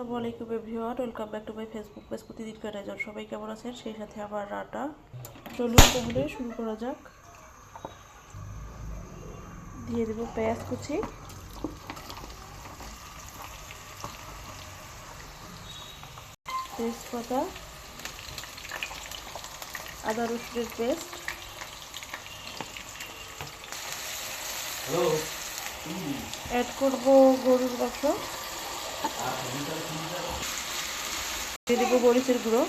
আসসালামু আলাইকুম everyone welcome back to my Facebook page প্রতিদিন কাটাজন সবাই কেমন আছেন? সেই সাথে আমার রান্না চলুন তাহলে শুরু করা যাক। দিয়ে দেবো পেঁয়াজ কুচি। তেজপাতা। আদা রসুনের পেস্ট। অ্যাড করব গরুর মাংস। দিয়ে দেবো গুঁড়ো।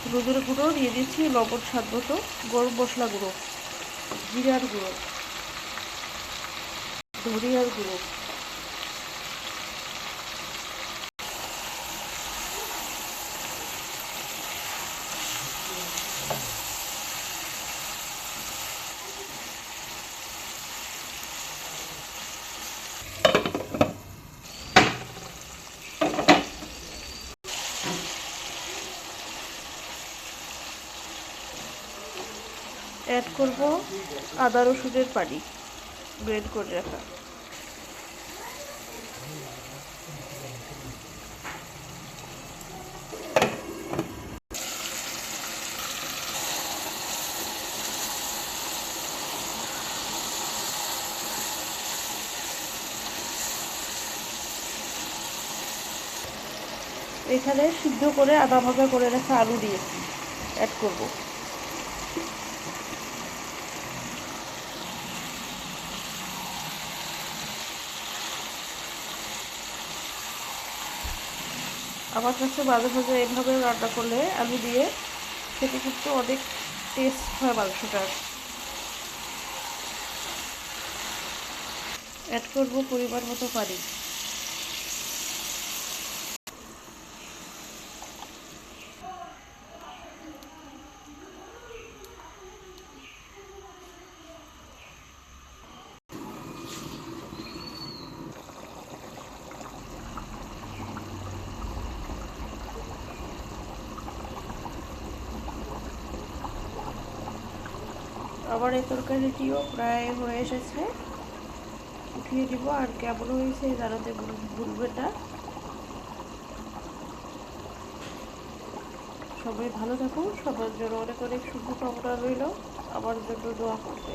হলুদের গুঁড়ো দিয়ে দিচ্ছি লবণ স্বাদ মতো, গরম মশলা গুঁড়ো, জিরার গুঁড়ো, ধনিয়ার গুঁড়ো। অ্যাড করব আদা রসুনের পানি গ্রেড করে রাখা। এখানে সিদ্ধ করে আদা ভাগা করে রাখা আলু দিয়েছি অ্যাড করব। আমার কাছে মাঝে মাঝে এইভাবে রান্না করলে আলু দিয়ে খেতে কিন্তু অনেক টেস্ট হয় মাংসটার। অ্যাড করব পরিমাণ মতো পানি। আমার এই তরকারিটিও প্রায় হয়ে এসেছে। উঠিয়ে দিব, আর কেমন হয়েছে জানাতে ভুলবে না। সবাই ভালো থাকুন, সবার জন্য অনেক অনেক শুভকামনা রইল। আমার জন্য দোয়া করবে